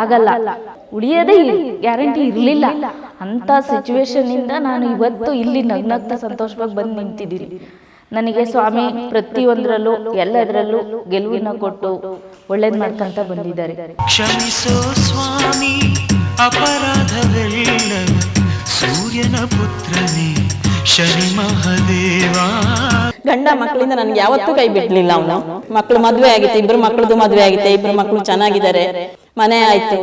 ಆಗಲ್ಲ ಉಳಿಯೋದೇ ಗ್ಯಾರಂಟಿ ಇರಲಿಲ್ಲ. ಅಂತ ಸಿಚುವೇಶನ್ ಇಂದ ನಾನು ಇವತ್ತು ಇಲ್ಲಿ ನಗ್ನಗ್ತಾ ಸಂತೋಷವಾಗಿ ಬಂದು ನಿಂತಿದ್ದೀನಿ. ನನಗೆ ಸ್ವಾಮಿ ಪ್ರತಿಯೊಂದರಲ್ಲೂ ಎಲ್ಲದರಲ್ಲೂ ಗೆಲುವಿನ ಕೊಟ್ಟು ಒಳ್ಳೇದ್ ಮಾಡ್ಕೊಂತ ಬಂದಿದ್ದಾರೆ. ಕ್ಷಮಿಸೋ ಸ್ವಾಮಿ ಅಪರಾಧವೆಲ್ಲ ಸೂರ್ಯನ ಪುತ್ರನೇ ಶನಿ ಮಹದೇವ. ಗಂಡ ಮಕ್ಕಳಿಂದ ನನ್ಗೆ ಯಾವತ್ತೂ ಕೈ ಬಿಡ್ಲಿಲ್ಲ ಅವನು. ಮಕ್ಕಳು ಮದುವೆ ಆಗಿತ್ತು ಇಬ್ರು ಮಕ್ಕಳದು ಮದುವೆ ಆಗಿತ್ತು ಇಬ್ರು ಮಕ್ಕಳು ಚೆನ್ನಾಗಿದ್ದಾರೆ. ಮನೆ ಆಯ್ತು.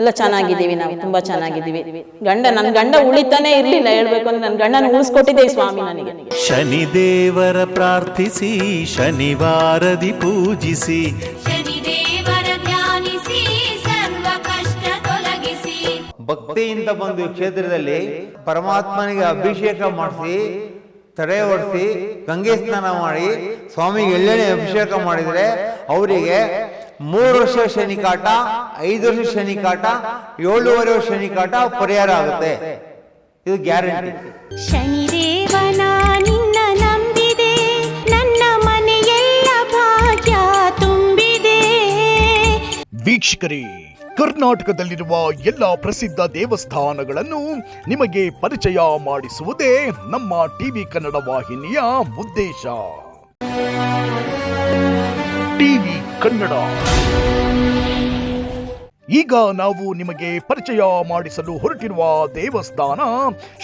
ಎಲ್ಲ ಚೆನ್ನಾಗಿದ್ದೀವಿ ನಾವು ತುಂಬಾ ಚೆನ್ನಾಗಿದ್ದೀವಿ. ಗಂಡ ನನ್ ಗಂಡ ಉಳಿತಾನೆ ಇರ್ಲಿಲ್ಲ ಹೇಳ್ಬೇಕು ಅಂದ್ರೆ ನನ್ ಗಂಡನ ಉಳಿಸ್ಕೊಟ್ಟಿದ್ದೆ ಸ್ವಾಮಿ ನನಗೆ. ಶನಿ ದೇವರ ಪ್ರಾರ್ಥಿಸಿ ಶನಿವಾರದಿ ಪೂಜಿಸಿ. ಭಕ್ತಿಯಿಂದ ಬಂದು ಕ್ಷೇತ್ರದಲ್ಲಿ ಪರಮಾತ್ಮನಿಗೆ ಅಭಿಷೇಕ ಮಾಡಿಸಿ ತಡೆ ಹೊಡೆಸಿ ಗಂಗೆ ಸ್ನಾನ ಮಾಡಿ ಸ್ವಾಮಿಗೆ ಎಲ್ಲೆಡೆ ಅಭಿಷೇಕ ಮಾಡಿದರೆ ಅವರಿಗೆ ಮೂರು ವರ್ಷ ಶನಿಕಾಟ ಐದು ವರ್ಷ ಶನಿಕಾಟ ಏಳುವರೆ ವರ್ಷ ಶನಿಕಾಟ ಪರಿಹಾರ ಆಗುತ್ತೆ. ಇದು ಗ್ಯಾರಂಟಿ. ಶನಿದೇವನ ನಿನ್ನ ನಂಬಿದೆ ನನ್ನ ಮನೆಯೆಲ್ಲ ಭಾಗ್ಯ ತುಂಬಿದೆ. ವೀಕ್ಷಕರೇ ಕರ್ನಾಟಕದಲ್ಲಿರುವ ಎಲ್ಲ ಪ್ರಸಿದ್ಧ ದೇವಸ್ಥಾನಗಳನ್ನು ನಿಮಗೆ ಪರಿಚಯ ಮಾಡಿಸುವುದೇ ನಮ್ಮ ಟಿವಿ ಕನ್ನಡ ವಾಹಿನಿಯ ಉದ್ದೇಶ. ಟಿವಿ ಕನ್ನಡ. ಈಗ ನಾವು ನಿಮಗೆ ಪರಿಚಯ ಮಾಡಿಸಲು ಹೊರಟಿರುವ ದೇವಸ್ಥಾನ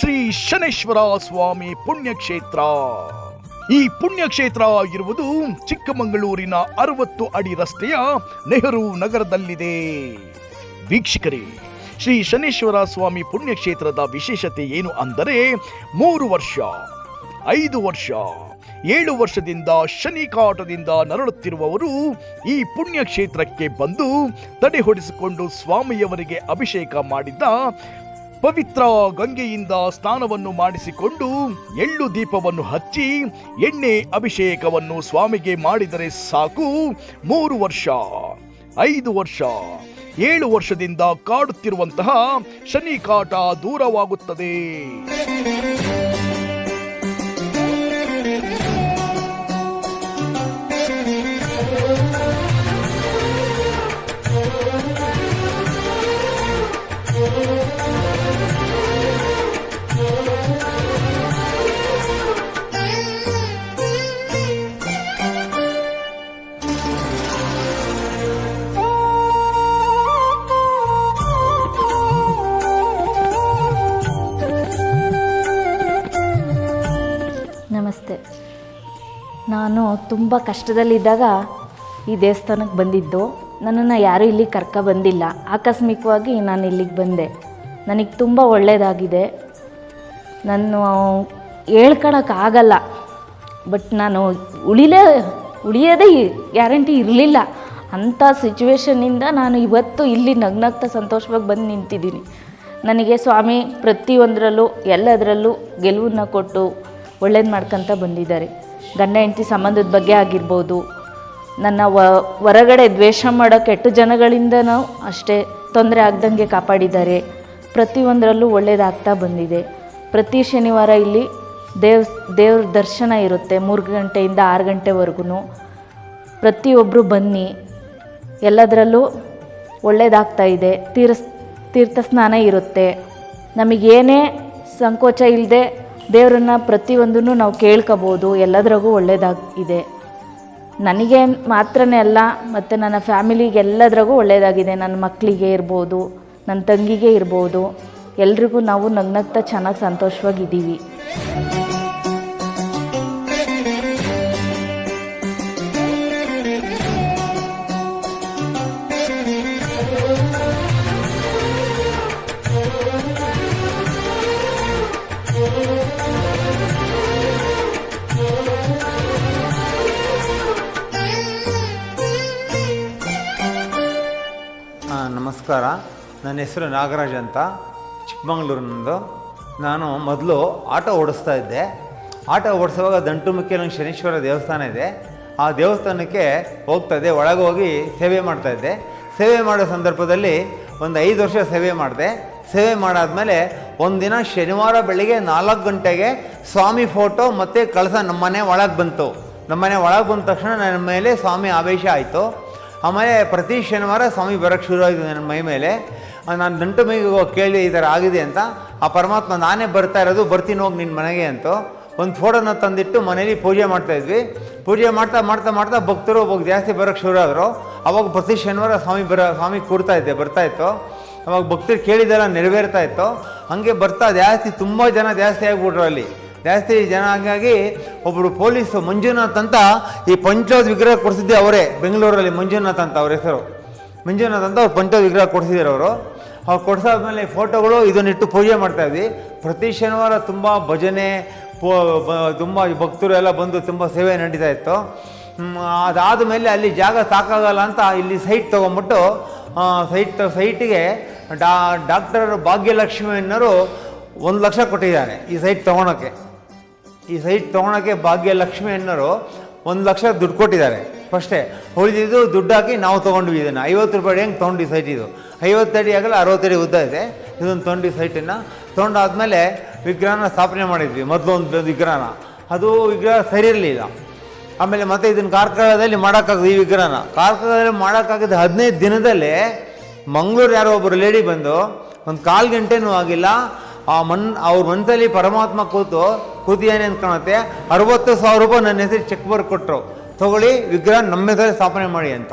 ಶ್ರೀ ಶನೇಶ್ವರ ಸ್ವಾಮಿ ಪುಣ್ಯಕ್ಷೇತ್ರ. ಈ ಪುಣ್ಯಕ್ಷೇತ್ರ ಇರುವುದು ಚಿಕ್ಕಮಗಳೂರಿನ ಅರವತ್ತು ಅಡಿ ರಸ್ತೆಯ ನೆಹರು ನಗರದಲ್ಲಿದೆ. ವೀಕ್ಷಕರೇ, ಶ್ರೀ ಶನೇಶ್ವರ ಸ್ವಾಮಿ ಪುಣ್ಯಕ್ಷೇತ್ರದ ವಿಶೇಷತೆ ಏನು ಅಂದರೆ ಮೂರು ವರ್ಷ, ಐದು ವರ್ಷ ಏಳು ವರ್ಷದಿಂದ ಶನಿ ಕಾಟದಿಂದ ನರಳುತ್ತಿರುವವರು ಈ ಪುಣ್ಯಕ್ಷೇತ್ರಕ್ಕೆ ಬಂದು ತಡೆ ಹೊಡೆಸಿಕೊಂಡು ಸ್ವಾಮಿಯವರಿಗೆ ಅಭಿಷೇಕ ಮಾಡಿದ್ದ ಪವಿತ್ರ ಗಂಗೆಯಿಂದ ಸ್ನಾನವನ್ನು ಮಾಡಿಸಿಕೊಂಡು ಎಳ್ಳು ದೀಪವನ್ನು ಹಚ್ಚಿ ಎಣ್ಣೆ ಅಭಿಷೇಕವನ್ನು ಸ್ವಾಮಿಗೆ ಮಾಡಿದರೆ ಸಾಕು. ಮೂರು ವರ್ಷ, ಐದು ವರ್ಷ, ಏಳು ವರ್ಷದಿಂದ ಕಾಡುತ್ತಿರುವಂತಹ ಶನಿ ಕಾಟ ದೂರವಾಗುತ್ತದೆ. ತುಂಬ ಕಷ್ಟದಲ್ಲಿದ್ದಾಗ ಈ ದೇವಸ್ಥಾನಕ್ಕೆ ಬಂದಿದ್ದು. ನನ್ನನ್ನು ಯಾರೂ ಇಲ್ಲಿ ಕರ್ಕ ಬಂದಿಲ್ಲ. ಆಕಸ್ಮಿಕವಾಗಿ ನಾನು ಇಲ್ಲಿಗೆ ಬಂದೆ. ನನಗೆ ತುಂಬ ಒಳ್ಳೆಯದಾಗಿದೆ ನಾನು ಹೇಳ್ಕೊಳಕ್ಕಾಗಲ್ಲ ಬಟ್ ನಾನು ಉಳಿಲೇ, ಉಳಿಯೋದೇ ಗ್ಯಾರಂಟಿ ಇರಲಿಲ್ಲ. ಅಂಥ ಸಿಚುವೇಶನ್ನಿಂದ ನಾನು ಇವತ್ತು ಇಲ್ಲಿ ನಗ್ನಗ್ತಾ ಸಂತೋಷವಾಗಿ ಬಂದು ನಿಂತಿದ್ದೀನಿ. ನನಗೆ ಸ್ವಾಮಿ ಪ್ರತಿಯೊಂದರಲ್ಲೂ ಎಲ್ಲದರಲ್ಲೂ ಗೆಲುವನ್ನು ಕೊಟ್ಟು ಒಳ್ಳೇದು ಮಾಡ್ಕೊತ ಬಂದಿದ್ದಾರೆ. ಗಂಡ ಹೆಂಡತಿ ಸಂಬಂಧದ ಬಗ್ಗೆ ಆಗಿರ್ಬೋದು. ನನ್ನ ವ, ಹೊರಗಡೆ ದ್ವೇಷ ಮಾಡೋ ಕೆಟ್ಟ ಜನಗಳಿಂದನೂ ಅಷ್ಟೇ ತೊಂದರೆ ಆಗ್ದಂಗೆ ಕಾಪಾಡಿದ್ದಾರೆ. ಪ್ರತಿಯೊಂದರಲ್ಲೂ ಒಳ್ಳೇದಾಗ್ತಾ ಬಂದಿದೆ. ಪ್ರತಿ ಶನಿವಾರ ಇಲ್ಲಿ ದೇವ್, ದೇವ್ರ ದರ್ಶನ ಇರುತ್ತೆ ಮೂರು ಗಂಟೆಯಿಂದ ಆರು ಗಂಟೆವರೆಗೂ. ಪ್ರತಿಯೊಬ್ಬರು ಬನ್ನಿ. ಎಲ್ಲದರಲ್ಲೂ ಒಳ್ಳೇದಾಗ್ತಾ ಇದೆ. ತೀರ್ಥ ತೀರ್ಥ ಸ್ನಾನ ಇರುತ್ತೆ. ನಮಗೇನೇ ಸಂಕೋಚ ಇಲ್ಲದೆ ದೇವರನ್ನ ಪ್ರತಿಯೊಂದನ್ನು ನಾವು ಕೇಳ್ಕೋಬೋದು, ಎಲ್ಲದ್ರಾಗೂ ಒಳ್ಳೆಯದಾಗಿದೆ ನನಗೆ ಮಾತ್ರನೇ ಅಲ್ಲ, ಮತ್ತು ನನ್ನ ಫ್ಯಾಮಿಲಿಗೆ ಎಲ್ಲದ್ರಾಗೂ ಒಳ್ಳೆಯದಾಗಿದೆ ನನ್ನ ಮಕ್ಕಳಿಗೆ ಇರ್ಬೋದು, ನನ್ನ ತಂಗಿಗೆ ಇರ್ಬೋದು. ಎಲ್ರಿಗೂ ನಾವು ನಗ್ನಗ್ತಾ ಚೆನ್ನಾಗಿ ಸಂತೋಷವಾಗಿದ್ದೀವಿ. ನಮಸ್ಕಾರ. ನನ್ನ ಹೆಸರು ನಾಗರಾಜ್ ಅಂತ. ಚಿಕ್ಕಮಗಳೂರಿನಂದು. ನಾನು ಮೊದಲು ಆಟೋ ಓಡಿಸ್ತಾ ಇದ್ದೆ. ಆಟೋ ಓಡಿಸುವಾಗ ದಂಟುಮುಖಿಯಲ್ಲಿ ಶನೀಶ್ವರ ದೇವಸ್ಥಾನ ಇದೆ. ಆ ದೇವಸ್ಥಾನಕ್ಕೆ ಹೋಗ್ತಾ ಇದ್ದೆ. ಒಳಗೆ ಹೋಗಿ ಸೇವೆ ಮಾಡ್ತಾ ಇದ್ದೆ. ಸೇವೆ ಮಾಡೋ ಸಂದರ್ಭದಲ್ಲಿ ಒಂದು ಐದು ವರ್ಷ ಸೇವೆ ಮಾಡಿದೆ. ಸೇವೆ ಮಾಡಾದಮೇಲೆ ಒಂದಿನ ಶನಿವಾರ ಬೆಳಿಗ್ಗೆ ನಾಲ್ಕು ಗಂಟೆಗೆ ಸ್ವಾಮಿ ಫೋಟೋ ಮತ್ತು ಕಳಸ ನಮ್ಮನೆ ಒಳಗೆ ಬಂತು. ನಮ್ಮನೆ ಒಳಗೆ ಬಂದ ತಕ್ಷಣ ನನ್ನ ಮೇಲೆ ಸ್ವಾಮಿ ಆವೇಶ ಆಯಿತು. ಆಮೇಲೆ ಪ್ರತಿ ಶನಿವಾರ ಸ್ವಾಮಿ ಬರೋಕ್ಕೆ ಶುರುವಾಗಿದೆ ನನ್ನ ಮೈ ಮೇಲೆ. ನಾನು ನಂಟು ಮೈಗೆ ಕೇಳಿ ಈ ಥರ ಆಗಿದೆ ಅಂತ ಆ ಪರಮಾತ್ಮ ನಾನೇ ಬರ್ತಾ ಇರೋದು, ಬರ್ತೀನಿ ಹೋಗಿ ನಿನ್ನ ಮನೆಗೆ ಅಂತ ಒಂದು ಫೋಟೋನ ತಂದಿಟ್ಟು ಮನೇಲಿ ಪೂಜೆ ಮಾಡ್ತಾಯಿದ್ವಿ ಪೂಜೆ ಮಾಡ್ತಾ ಮಾಡ್ತಾ ಮಾಡ್ತಾ ಭಕ್ತರು ಒಬ್ಬ ಜಾಸ್ತಿ ಬರೋಕ್ಕೆ ಶುರು ಆದರು. ಅವಾಗ ಪ್ರತಿ ಶನಿವಾರ ಸ್ವಾಮಿ ಬರೋ, ಸ್ವಾಮಿ ಕೂರ್ತಾ ಇದ್ದೆ, ಬರ್ತಾ ಇತ್ತು. ಅವಾಗ ಭಕ್ತರು ಕೇಳಿದೆಲ್ಲ ನೆರವೇರ್ತಾ ಇತ್ತು. ಹಾಗೆ ಬರ್ತಾ ಜಾಸ್ತಿ, ತುಂಬ ಜನ ಜಾಸ್ತಿ ಆಗಿಬಿಟ್ರು ಅಲ್ಲಿ. ಜಾಸ್ತಿ ಜನ ಹಾಗಾಗಿ ಒಬ್ಬರು ಪೊಲೀಸು ಮಂಜುನಾಥ್ ಅಂತ ಈ ಪಂಚೋದ್ ವಿಗ್ರಹ ಕೊಡಿಸಿದ್ದೆ ಅವರೇ, ಬೆಂಗಳೂರಲ್ಲಿ ಮಂಜುನಾಥ್ ಅಂತ ಅವ್ರ ಹೆಸರು. ಮಂಜುನಾಥ್ ಅಂತ ಅವ್ರು ಪಂಚೋದ್ ವಿಗ್ರಹ ಕೊಡಿಸಿದ್ದಾರೆ ಅವರು. ಅವ್ರು ಕೊಡಿಸಾದ್ಮೇಲೆ ಫೋಟೋಗಳು ಇದನ್ನಿಟ್ಟು ಪೂಜೆ ಮಾಡ್ತಾ ಇದ್ವಿ. ಪ್ರತಿ ಶನಿವಾರ ತುಂಬ ಭಜನೆ, ಪೋ ತುಂಬ ಭಕ್ತರು ಎಲ್ಲ ಬಂದು ತುಂಬ ಸೇವೆ ನಡೀತಾ ಇತ್ತು. ಅದಾದ ಮೇಲೆ ಅಲ್ಲಿ ಜಾಗ ಸಾಕಾಗಲ್ಲ ಅಂತ ಇಲ್ಲಿ ಸೈಟ್ ತೊಗೊಂಬಿಟ್ಟು ಸೈಟ್ ಸೈಟಿಗೆ ಡಾ ಡಾಕ್ಟರ್ ಭಾಗ್ಯಲಕ್ಷ್ಮಿ ಅನ್ನೋರು ಒಂದು ಲಕ್ಷ ಕೊಟ್ಟಿದ್ದಾರೆ ಈ ಸೈಟ್ ತೊಗೊಳಕ್ಕೆ. ಈ ಸೈಟ್ ತೊಗೊಳಕ್ಕೆ ಭಾಗ್ಯಲಕ್ಷ್ಮಿ ಅನ್ನೋರು ಒಂದು ಲಕ್ಷ ದುಡ್ಡು ಕೊಟ್ಟಿದ್ದಾರೆ. ಫಸ್ಟೇ, ಉಳಿದಿದ್ದು ದುಡ್ಡು ಹಾಕಿ ನಾವು ತೊಗೊಂಡ್ವಿ ಇದನ್ನು. ಐವತ್ತು ರೂಪಾಯಿ ಹೆಂಗೆ ತೊಗೊಂಡು ಸೈಟ್ ಇದು? ಐವತ್ತು ಅಡಿ ಆಗಲ್ಲ ಅರವತ್ತು ಅಡಿ ಉದ್ದ ಇದೆ. ಇದೊಂದು ತೊಗೊಂಡು ಸೈಟನ್ನು. ತೊಗೊಂಡಾದ್ಮೇಲೆ ವಿಗ್ರಹನ ಸ್ಥಾಪನೆ ಮಾಡಿದ್ವಿ, ಮೊದಲು ಒಂದು ವಿಗ್ರಹನ. ಅದು ವಿಗ್ರಹ ಸರಿ ಇರಲಿಲ್ಲ. ಆಮೇಲೆ ಮತ್ತೆ ಇದನ್ನು ಕಾರ್ಕಳದಲ್ಲಿ ಮಾಡೋಕ್ಕಾಗದು ಈ ವಿಗ್ರಹನ. ಕಾರ್ಕಳದಲ್ಲಿ ಮಾಡೋಕ್ಕಾಗದ ಹದಿನೈದು ದಿನದಲ್ಲೇ ಮಂಗಳೂರು ಯಾರೋ ಒಬ್ಬರು ಲೇಡಿ ಬಂದು, ಒಂದು ಕಾಲು ಗಂಟೆನೂ ಆಗಿಲ್ಲ ಆ ಮನ್, ಅವ್ರ ಮನಸ್ಸಲ್ಲಿ ಪರಮಾತ್ಮ ಕೂತು ಕೂತಿ ಏನೇನು ಕಾಣುತ್ತೆ? ಅರವತ್ತು ಸಾವಿರ ರೂಪಾಯಿ ನನ್ನ ಹೆಸರು ಚೆಕ್ ಬರ್ಕ್ ಕೊಟ್ಟರು ತಗೊಳ್ಳಿ, ವಿಗ್ರಹ ನಮ್ಮ ಹೆಸರಲ್ಲಿ ಸ್ಥಾಪನೆ ಮಾಡಿ ಅಂತ.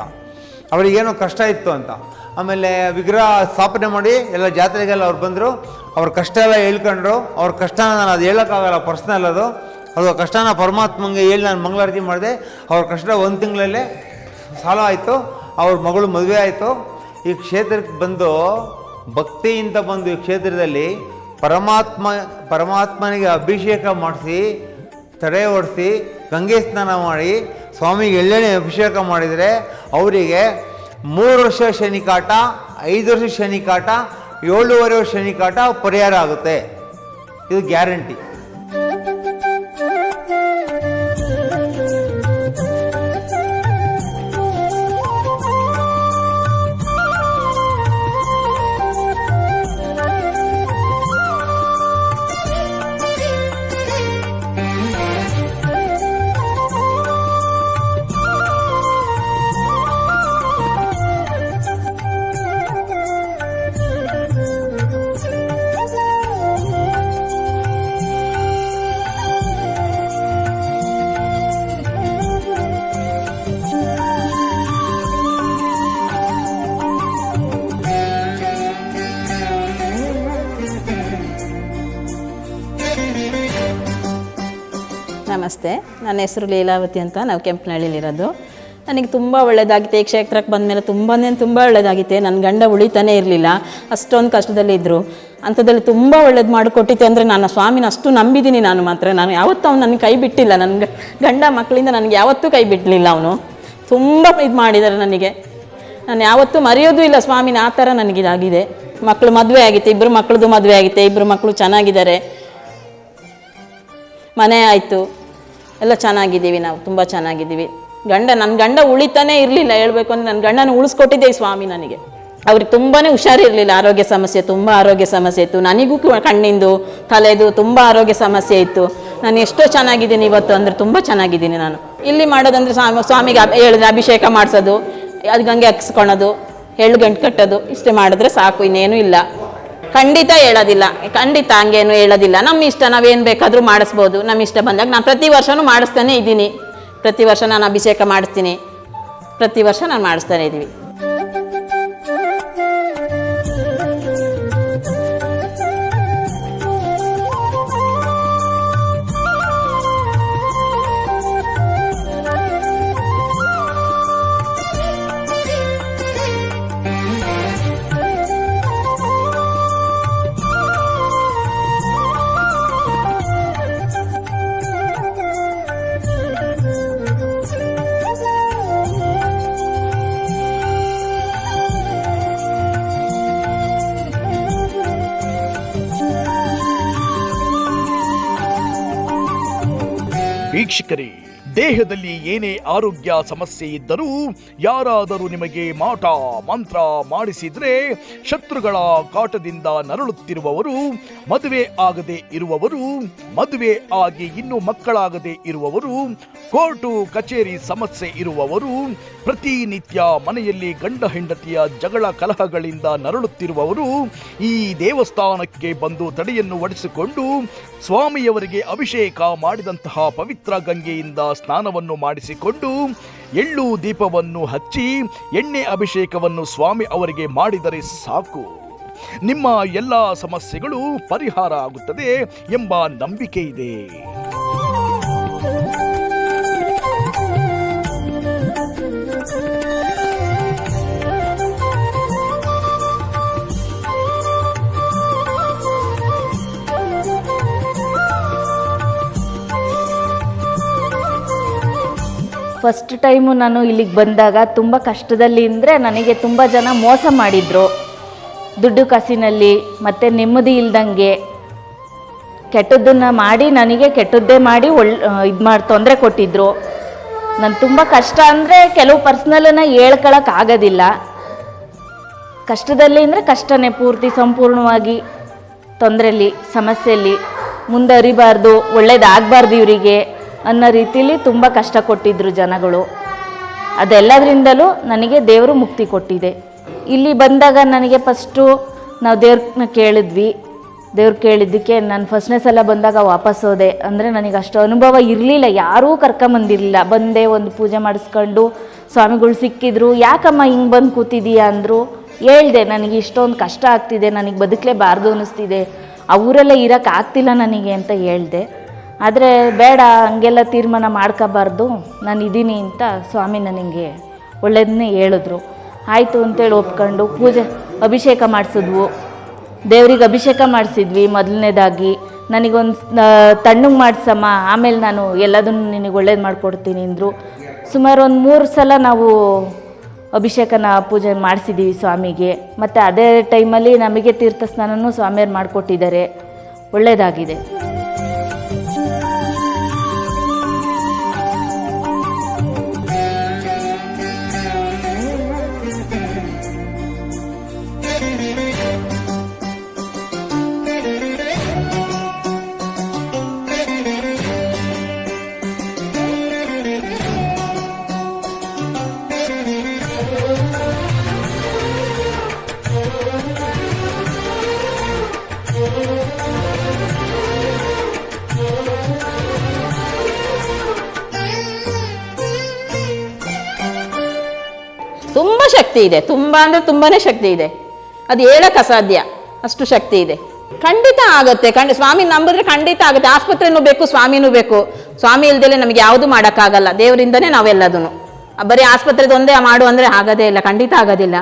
ಅವರಿಗೇನೋ ಕಷ್ಟ ಇತ್ತು ಅಂತ. ಆಮೇಲೆ ವಿಗ್ರಹ ಸ್ಥಾಪನೆ ಮಾಡಿ ಎಲ್ಲ ಜಾತ್ರೆಗೆಲ್ಲ ಅವ್ರು ಬಂದರು. ಅವ್ರ ಕಷ್ಟ ಎಲ್ಲ ಹೇಳ್ಕೊಂಡ್ರು. ಅವ್ರ ಕಷ್ಟ ನಾನು ಅದು ಹೇಳೋಕ್ಕಾಗಲ್ಲ ಪರ್ಸ್ನಲ್ ಅದು. ಅದು ಕಷ್ಟನ ಪರಮಾತ್ಮಂಗೆ ಹೇಳಿ ನಾನು ಮಂಗಳಾರತಿ ಮಾಡಿದೆ. ಅವ್ರ ಕಷ್ಟ ಒಂದು ತಿಂಗಳಲ್ಲೇ ಸಾಲ ಆಯಿತು. ಅವ್ರ ಮಗಳು ಮದುವೆ ಆಯಿತು. ಈ ಕ್ಷೇತ್ರಕ್ಕೆ ಬಂದು ಭಕ್ತಿಯಿಂದ ಬಂದು ಈ ಕ್ಷೇತ್ರದಲ್ಲಿ ಪರಮಾತ್ಮ, ಪರಮಾತ್ಮನಿಗೆ ಅಭಿಷೇಕ ಮಾಡಿಸಿ, ತಡೆ ಹೊಡೆಸಿ ಗಂಗೆ ಸ್ನಾನ ಮಾಡಿ, ಸ್ವಾಮಿಗೆ ಎಳ್ಳೆಣ್ಣೆ ಅಭಿಷೇಕ ಮಾಡಿದರೆ ಅವರಿಗೆ ಮೂರು ವರ್ಷ ಶನಿಕಾಟ, ಐದು ವರ್ಷ ಶನಿಕಾಟ, ಏಳೂವರೆ ವರ್ಷ ಶನಿಕಾಟ ಪರಿಹಾರ ಆಗುತ್ತೆ. ಇದು ಗ್ಯಾರಂಟಿ. ನನ್ನ ಹೆಸರು ಲೀಲಾವತಿ ಅಂತ ನಾವು ಕೆಂಪನಹಳ್ಳಿಲಿರೋದು ನನಗೆ ತುಂಬ ಒಳ್ಳೆಯದಾಗಿತ್ತು ಈ ಕ್ಷೇತ್ರಕ್ಕೆ ಬಂದಮೇಲೆ ತುಂಬಾ ತುಂಬ ಒಳ್ಳೆಯದಾಗಿತ್ತೆ ನನ್ನ ಗಂಡ ಉಳಿತಾನೇ ಇರಲಿಲ್ಲ. ಅಷ್ಟೊಂದು ಕಷ್ಟದಲ್ಲಿದ್ದರು ಅಂಥದ್ರಲ್ಲಿ ತುಂಬ ಒಳ್ಳೇದು ಮಾಡಿಕೊಟ್ಟಿತ್ತು ಅಂದರೆ ನನ್ನ ಸ್ವಾಮಿನ ಅಷ್ಟು ನಂಬಿದ್ದೀನಿ ನಾನು ಮಾತ್ರ. ನಾನು ಯಾವತ್ತೂ ಅವನು ನನಗೆ ಕೈ ಬಿಟ್ಟಿಲ್ಲ. ನನ್ನ ಗಂಡ ಮಕ್ಕಳಿಂದ ನನಗೆ ಯಾವತ್ತೂ ಕೈ ಬಿಡಲಿಲ್ಲ ಅವನು. ತುಂಬ ಇದು ಮಾಡಿದ್ದಾರೆ ನನಗೆ. ನಾನು ಯಾವತ್ತೂ ಮರೆಯೋದು ಇಲ್ಲ ಸ್ವಾಮಿನ ಆ ಥರ ನನಗಿದಾಗಿದೆ ಮಕ್ಕಳು ಮದುವೆ ಆಗಿತ್ತು. ಇಬ್ಬರು ಮಕ್ಕಳದು ಮದುವೆ ಆಗಿತ್ತು. ಇಬ್ಬರು ಮಕ್ಕಳು ಚೆನ್ನಾಗಿದ್ದಾರೆ. ಮನೆ ಆಯಿತು. ಎಲ್ಲ ಚೆನ್ನಾಗಿದ್ದೀವಿ ನಾವು, ತುಂಬ ಚೆನ್ನಾಗಿದ್ದೀವಿ. ಗಂಡ ನನ್ನ ಗಂಡ ಉಳಿತಾನೇ ಇರಲಿಲ್ಲ, ಹೇಳಬೇಕು ಅಂದರೆ ನನ್ನ ಗಂಡನ ಉಳಿಸ್ಕೊಟ್ಟಿದ್ದೆ ಸ್ವಾಮಿ ನನಗೆ. ಅವ್ರಿಗೆ ತುಂಬಾ ಹುಷಾರಿರಲಿಲ್ಲ, ಆರೋಗ್ಯ ಸಮಸ್ಯೆ, ತುಂಬ ಆರೋಗ್ಯ ಸಮಸ್ಯೆ ಇತ್ತು. ನನಗೂ ಕಣ್ಣಿಂದು, ತಲೆದು ತುಂಬ ಆರೋಗ್ಯ ಸಮಸ್ಯೆ ಇತ್ತು. ನಾನು ಎಷ್ಟೋ ಚೆನ್ನಾಗಿದ್ದೀನಿ ಇವತ್ತು, ಅಂದರೆ ತುಂಬ ಚೆನ್ನಾಗಿದ್ದೀನಿ ನಾನು. ಇಲ್ಲಿ ಮಾಡೋದಂದ್ರೆ ಸ್ವಾಮಿ, ಸ್ವಾಮಿಗೆ ಹೇಳಿದ್ರೆ ಅಭಿಷೇಕ ಮಾಡಿಸೋದು, ಅದು ಗಂಗೆ ಹಾಕ್ಸ್ಕೊಳೋದು, ಎಳ್ಳು ಗಂಟು ಕಟ್ಟೋದು, ಇಷ್ಟೇ ಮಾಡಿದ್ರೆ ಸಾಕು, ಇನ್ನೇನೂ ಇಲ್ಲ. ಖಂಡಿತ ಹೇಳೋದಿಲ್ಲ. ಖಂಡಿತ ಹಂಗೇನು ಹೇಳೋದಿಲ್ಲ. ನಮ್ಮ ಇಷ್ಟ, ನಾವೇನು ಬೇಕಾದರೂ ಮಾಡಿಸ್ಬೋದು. ನಮ್ಮ ಇಷ್ಟ ಬಂದಾಗ ನಾನು ಪ್ರತಿ ವರ್ಷವೂ ಮಾಡಿಸ್ತಾನೆ ಇದ್ದೀನಿ. ಪ್ರತಿ ವರ್ಷ ನಾನು ಅಭಿಷೇಕ ಮಾಡಿಸ್ತೀನಿ. ಪ್ರತಿ ವರ್ಷ ನಾನು ಮಾಡಿಸ್ತಾನೆ ಇದ್ದೀವಿ. ವೀಕ್ಷಕರೇ ದೇಹದಲ್ಲಿ ಏನೇ ಆರೋಗ್ಯ ಸಮಸ್ಯೆ ಇದ್ದರೂ ಯಾರಾದರೂ ನಿಮಗೆ ಮಾಟ, ಮಂತ್ರ ಮಾಡಿಸಿದ್ರೆ ಶತ್ರುಗಳ ಕಾಟದಿಂದ ನರಳುತ್ತಿರುವವರು, ಮದುವೆ ಆಗದೆ ಇರುವವರು, ಮದುವೆ ಆಗಿ ಇನ್ನೂ ಮಕ್ಕಳಾಗದೆ ಇರುವವರು, ಕೋರ್ಟು, ಕಚೇರಿ ಸಮಸ್ಯೆ ಇರುವವರು, ಪ್ರತಿನಿತ್ಯ ಮನೆಯಲ್ಲಿ ಗಂಡ ಹೆಂಡತಿಯ ಜಗಳ ಕಲಹಗಳಿಂದ ನರಳುತ್ತಿರುವವರು, ಈ ದೇವಸ್ಥಾನಕ್ಕೆ ಬಂದು ತಡೆಯನ್ನು ಒಡಿಸಿಕೊಂಡು ಸ್ವಾಮಿಯವರಿಗೆ ಅಭಿಷೇಕ ಮಾಡಿದಂತಹ ಪವಿತ್ರ ಗಂಗೆಯಿಂದ ಸ್ನಾನವನ್ನು ಮಾಡಿಸಿಕೊಂಡು ಎಳ್ಳು ದೀಪವನ್ನು ಹಚ್ಚಿ, ಎಣ್ಣೆ ಅಭಿಷೇಕವನ್ನು ಸ್ವಾಮಿ ಅವರಿಗೆ ಮಾಡಿದರೆ ಸಾಕು. ನಿಮ್ಮ ಎಲ್ಲ ಸಮಸ್ಯೆಗಳು ಪರಿಹಾರ ಆಗುತ್ತದೆ ಎಂಬ ನಂಬಿಕೆ ಇದೆ. ಫಸ್ಟ್ ಟೈಮು ನಾನು ಇಲ್ಲಿಗೆ ಬಂದಾಗ ತುಂಬ ಕಷ್ಟದಲ್ಲಿ ಅಂದರೆ ನನಗೆ ತುಂಬ ಜನ ಮೋಸ ಮಾಡಿದರು. ದುಡ್ಡು ಕಾಸಿನಲ್ಲಿ, ಮತ್ತು ನೆಮ್ಮದಿ ಇಲ್ದಂಗೆ. ಕೆಟ್ಟದ್ದನ್ನು ಮಾಡಿ ನನಗೆ ಕೆಟ್ಟದ್ದೇ ಮಾಡಿ ಒಳ್ಳೆ ಇದು ಮಾಡಿ, ತೊಂದರೆ ಕೊಟ್ಟಿದ್ದರು ನಾನು ತುಂಬ ಕಷ್ಟ ಅಂದರೆ ಕೆಲವು ಪರ್ಸ್ನಲನ್ನು ಹೇಳ್ಕೊಳಕ್ಕಾಗೋದಿಲ್ಲ ಕಷ್ಟದಲ್ಲಿ ಅಂದರೆ ಕಷ್ಟನೇ ಪೂರ್ತಿ ಸಂಪೂರ್ಣವಾಗಿ. ತೊಂದರೆಯಲ್ಲಿ ಸಮಸ್ಯೆಯಲ್ಲಿ ಮುಂದರಿಬಾರ್ದು ಒಳ್ಳೇದಾಗಬಾರ್ದು ಇವರಿಗೆ. ಅನ್ನೋ ರೀತಿಲಿ ತುಂಬ ಕಷ್ಟ ಕೊಟ್ಟಿದ್ದರು ಜನಗಳು. ಅದೆಲ್ಲದರಿಂದಲೂ ನನಗೆ ದೇವರು ಮುಕ್ತಿ ಕೊಟ್ಟಿದೆ. ಇಲ್ಲಿ ಬಂದಾಗ ನನಗೆ ಫಸ್ಟು ನಾವು ದೇವ್ರನ್ನ ಕೇಳಿದ್ವಿ. ದೇವ್ರು ಕೇಳಿದ್ದಕ್ಕೆ ನಾನು ಫಸ್ಟ್ನೇ ಸಲ ಬಂದಾಗ ವಾಪಸ್ ಹೋದೆ. ಅಂದರೆ ನನಗೆ ಅಷ್ಟು ಅನುಭವ ಇರಲಿಲ್ಲ. ಯಾರೂ ಕರ್ಕೊಂಬಂದಿರಲಿಲ್ಲ. ಬಂದೆ, ಒಂದು ಪೂಜೆ ಮಾಡಿಸ್ಕೊಂಡು ಸ್ವಾಮಿಗಳು ಸಿಕ್ಕಿದ್ರು. ಯಾಕಮ್ಮ ಹಿಂಗೆ ಬಂದು ಕೂತಿದೀಯಾ ಅಂದರು. ಹೇಳ್ದೆ, ನನಗೆ ಇಷ್ಟೊಂದು ಕಷ್ಟ ಆಗ್ತಿದೆ. ನನಗೆ ಬದುಕಲೇಬಾರ್ದು ಅನ್ನಿಸ್ತಿದೆ. ಆ ಊರೆಲ್ಲ ಇರೋಕ್ಕಾಗ್ತಿಲ್ಲ ನನಗೆ ಅಂತ ಹೇಳ್ದೆ. ಆದರೆ ಬೇಡ, ಹಂಗೆಲ್ಲ ತೀರ್ಮಾನ ಮಾಡ್ಕೋಬಾರ್ದು. ನಾನು ಇದ್ದೀನಿ ಅಂತ ಸ್ವಾಮಿ ನನಗೆ ಒಳ್ಳೇದನ್ನೇ ಹೇಳಿದ್ರು. ಆಯಿತು ಅಂತೇಳಿ ಒಪ್ಕೊಂಡು ಪೂಜೆ, ಅಭಿಷೇಕ ಮಾಡಿಸಿದ್ವು. ದೇವ್ರಿಗೆ ಅಭಿಷೇಕ ಮಾಡಿಸಿದ್ವಿ ಮೊದಲನೇದಾಗಿ. ನನಗೊಂದು ತಣ್ಣಗೆ ಮಾಡಿಸಮ್ಮ, ಆಮೇಲೆ ನಾನು ಎಲ್ಲದನ್ನು ನಿನಗೆ ಒಳ್ಳೇದು ಮಾಡಿಕೊಡ್ತೀನಿ ಅಂದರು. ಸುಮಾರು ಒಂದು ಮೂರು ಸಲ ನಾವು ಅಭಿಷೇಕನ ಪೂಜೆ ಮಾಡಿಸಿದ್ದೀವಿ ಸ್ವಾಮಿಗೆ. ಮತ್ತು ಅದೇ ಟೈಮಲ್ಲಿ ನಮಗೆ ತೀರ್ಥ ಸ್ನಾನನೂ ಸ್ವಾಮಿಯವ್ರು ಮಾಡಿಕೊಟ್ಟಿದ್ದಾರೆ. ಒಳ್ಳೆಯದಾಗಿದೆ ಶಕ್ತಿ ಇದೆ. ತುಂಬ ಅಂದರೆ ತುಂಬಾನೇ ಶಕ್ತಿ ಇದೆ. ಅದು ಹೇಳಕ್ಕೆ ಅಸಾಧ್ಯ. ಅಷ್ಟು ಶಕ್ತಿ ಇದೆ. ಖಂಡಿತ ಆಗುತ್ತೆ. ಖಂಡ, ಸ್ವಾಮಿ ನಂಬಿದ್ರೆ ಖಂಡಿತ ಆಗುತ್ತೆ. ಆಸ್ಪತ್ರೆನೂ ಬೇಕು, ಸ್ವಾಮಿನೂ ಬೇಕು. ಸ್ವಾಮಿ ಇಲ್ದಲೆ ನಮಗೆ ಯಾವುದು ಮಾಡೋಕ್ಕಾಗಲ್ಲ. ದೇವರಿಂದನೇ ನಾವೆಲ್ಲದೂ ಬರೀ ಆಸ್ಪತ್ರೆದು ಒಂದೇ ಮಾಡು ಅಂದರೆ ಆಗೋದೇ ಇಲ್ಲ. ಖಂಡಿತ ಆಗೋದಿಲ್ಲ.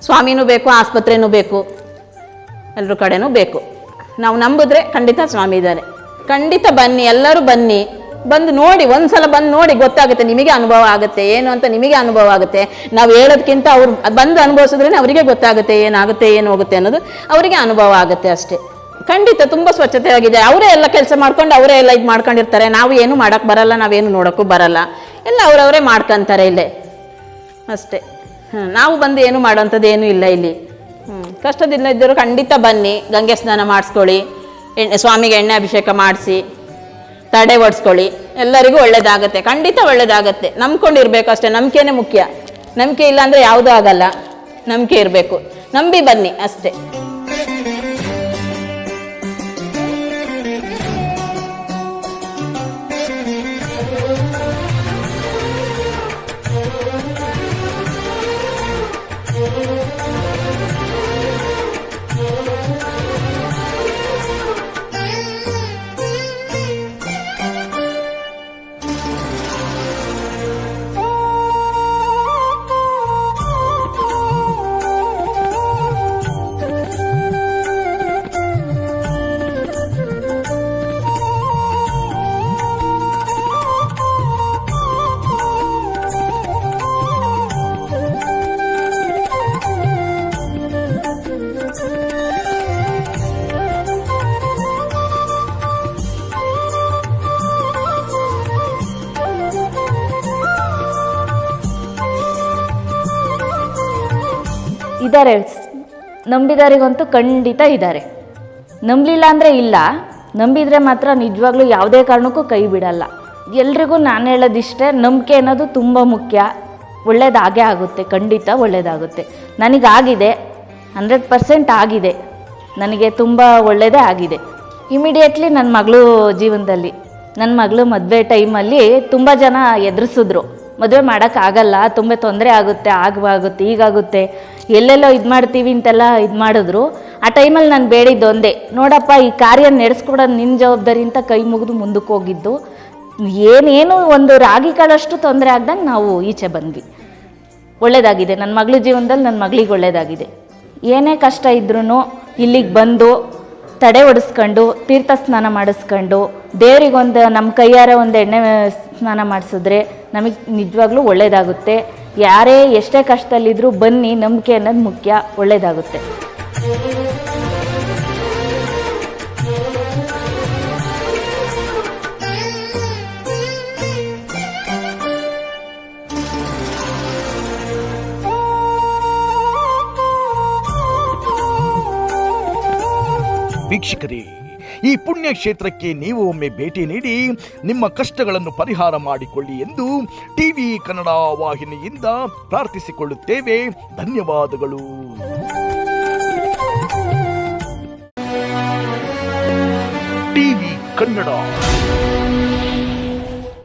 ಸ್ವಾಮಿನೂ ಬೇಕು, ಆಸ್ಪತ್ರೆನೂ ಬೇಕು. ಎಲ್ಲರ ಕಡೆನೂ ಬೇಕು. ನಾವು ನಂಬಿದ್ರೆ ಖಂಡಿತ ಸ್ವಾಮಿ ಇದ್ದಾರೆ. ಖಂಡಿತ ಬನ್ನಿ. ಎಲ್ಲರೂ ಬನ್ನಿ. ಬಂದು ನೋಡಿ, ಒಂದ್ಸಲ ಬಂದು ನೋಡಿ ಗೊತ್ತಾಗುತ್ತೆ ನಿಮಗೆ ಅನುಭವ ಆಗುತ್ತೆ, ಏನು ಅಂತ ನಿಮಗೆ ಅನುಭವ ಆಗುತ್ತೆ. ನಾವು ಹೇಳೋದಕ್ಕಿಂತ ಅವ್ರು ಬಂದು ಅನುಭವಿಸಿದ್ರೆ ಅವರಿಗೆ ಗೊತ್ತಾಗುತ್ತೆ ಏನಾಗುತ್ತೆ, ಏನು ಹೋಗುತ್ತೆ ಅನ್ನೋದು ಅವರಿಗೆ ಅನುಭವ ಆಗುತ್ತೆ ಅಷ್ಟೇ. ಖಂಡಿತ ತುಂಬ ಸ್ವಚ್ಛತೆ ಆಗಿದೆ. ಅವರೇ ಎಲ್ಲ ಕೆಲಸ ಮಾಡ್ಕೊಂಡು ಅವರೇ ಎಲ್ಲ ಇದು ಮಾಡ್ಕೊಂಡಿರ್ತಾರೆ. ನಾವು ಏನು ಮಾಡೋಕ್ಕೆ ಬರಲ್ಲ, ನಾವೇನು ನೋಡೋಕ್ಕೂ ಬರಲ್ಲ. ಎಲ್ಲ ಅವರವರೇ ಮಾಡ್ಕೊತಾರೆ ಇಲ್ಲೇ. ಅಷ್ಟೇ. ಹಾಂ ನಾವು ಬಂದು ಏನು ಮಾಡೋಂಥದ್ದು ಏನೂ ಇಲ್ಲ ಇಲ್ಲಿ. ಹ್ಞೂ ಕಷ್ಟದಿಂದ ಇದ್ದರೂ ಖಂಡಿತ ಬನ್ನಿ, ಗಂಗೆ ಸ್ನಾನ ಮಾಡಿಸ್ಕೊಳ್ಳಿ, ಎಣ್ಣೆ, ಸ್ವಾಮಿಗೆ ಎಣ್ಣೆ ಅಭಿಷೇಕ ಮಾಡಿಸಿ. ತಡೆ ಒಡ್ಸ್ಕೊಳ್ಳಿ ಎಲ್ಲರಿಗೂ ಒಳ್ಳೇದಾಗತ್ತೆ. ಖಂಡಿತ ಒಳ್ಳೇದಾಗತ್ತೆ. ನಂಬ್ಕೊಂಡಿರ್ಬೇಕು ಅಷ್ಟೇ. ನಂಬಿಕೆನೇ ಮುಖ್ಯ. ನಂಬಿಕೆ ಇಲ್ಲಾಂದ್ರೆ ಯಾವುದೂ ಆಗಲ್ಲ. ನಂಬಿಕೆ ಇರಬೇಕು. ನಂಬಿ ಬನ್ನಿ ಅಷ್ಟೇ. ಇದ್ದಾರೆ. ನಂಬಿದವರಿಗಂತೂ ಖಂಡಿತ ಇದ್ದಾರೆ. ನಂಬಲಿಲ್ಲ ಅಂದರೆ ಇಲ್ಲ. ನಂಬಿದರೆ ಮಾತ್ರ ನಿಜವಾಗ್ಲೂ ಯಾವುದೇ ಕಾರಣಕ್ಕೂ ಕೈ ಬಿಡಲ್ಲ. ಎಲ್ರಿಗೂ ನಾನು ಹೇಳೋದಿಷ್ಟೇ, ನಂಬಿಕೆ ಅನ್ನೋದು ತುಂಬ ಮುಖ್ಯ. ಒಳ್ಳೇದಾಗೇ ಆಗುತ್ತೆ, ಖಂಡಿತ ಒಳ್ಳೇದಾಗುತ್ತೆ. ನನಗಾಗಿದೆ, ಹಂಡ್ರೆಡ್ ಪರ್ಸೆಂಟ್ ಆಗಿದೆ. ನನಗೆ ತುಂಬ ಒಳ್ಳೆಯದೇ ಆಗಿದೆ. ಇಮಿಡಿಯೇಟ್ಲಿ ನನ್ನ ಮಗಳು ಜೀವನದಲ್ಲಿ ನನ್ನ ಮಗಳು ಮದುವೆ ಟೈಮಲ್ಲಿ ತುಂಬ ಜನ ಎದುರಿಸಿದ್ರು. ಮದುವೆ ಮಾಡೋಕ್ಕಾಗಲ್ಲ, ತುಂಬ ತೊಂದರೆ ಆಗುತ್ತೆ ಆಗುವಾಗುತ್ತೆ ಈಗಾಗುತ್ತೆ. ಎಲ್ಲೆಲ್ಲೋ ಇದು ಮಾಡ್ತೀವಿ ಅಂತೆಲ್ಲ ಇದು ಮಾಡಿದ್ರು. ಆ ಟೈಮಲ್ಲಿ ನಾನು ಬೇಡಿದ್ದು ಒಂದೇ, ನೋಡಪ್ಪ ಈ ಕಾರ್ಯ ನಡೆಸ್ಕೊಡೋದು ನಿನ್ನ ಜವಾಬ್ದಾರಿ ಅಂತ ಕೈ ಮುಗಿದು ಮುಂದಕ್ಕೆ ಹೋಗಿದ್ದು. ಏನೇನು ಒಂದು ರಾಗಿ ಕಾಳಷ್ಟು ತೊಂದರೆ ಆಗ್ದಂಗೆ ನಾವು ಈಚೆ ಬಂದ್ವಿ. ಒಳ್ಳೆಯದಾಗಿದೆ ನನ್ನ ಮಗಳ ಜೀವನದಲ್ಲಿ ನನ್ನ ಮಗಳಿಗೆ ಒಳ್ಳೆಯದಾಗಿದೆ ಏನೇ ಕಷ್ಟ ಇದ್ರೂ ಇಲ್ಲಿಗೆ ಬಂದು ತಡೆ ಒಡಿಸ್ಕೊಂಡು, ತೀರ್ಥ ಸ್ನಾನ ಮಾಡಿಸ್ಕೊಂಡು, ದೇವರಿಗೊಂದು ನಮ್ಮ ಕೈಯಾರ ಒಂದು ಎಣ್ಣೆ ಸ್ನಾನ ಮಾಡಿಸಿದ್ರೆ ನಮಗೆ ನಿಜವಾಗ್ಲೂ ಒಳ್ಳೇದಾಗುತ್ತೆ. ಯಾರೇ ಎಷ್ಟೇ ಕಷ್ಟದಲ್ಲಿದ್ದರೂ ಬನ್ನಿ ನಂಬಿಕೆ ಅನ್ನೋದು ಮುಖ್ಯ ಒಳ್ಳೆಯದಾಗುತ್ತೆ ವೀಕ್ಷಕರೇ ಈ ಪುಣ್ಯ ಕ್ಷೇತ್ರಕ್ಕೆ ನೀವು ಒಮ್ಮೆ ಭೇಟಿ ನೀಡಿ ನಿಮ್ಮ ಕಷ್ಟಗಳನ್ನು ಪರಿಹಾರ ಮಾಡಿಕೊಳ್ಳಿ ಎಂದು ಟಿವಿ ಕನ್ನಡ ವಾಹಿನಿಯಿಂದ ಪ್ರಾರ್ಥಿಸಿಕೊಳ್ಳುತ್ತೇವೆ. ಧನ್ಯವಾದಗಳು. ಟಿವಿ ಕನ್ನಡ.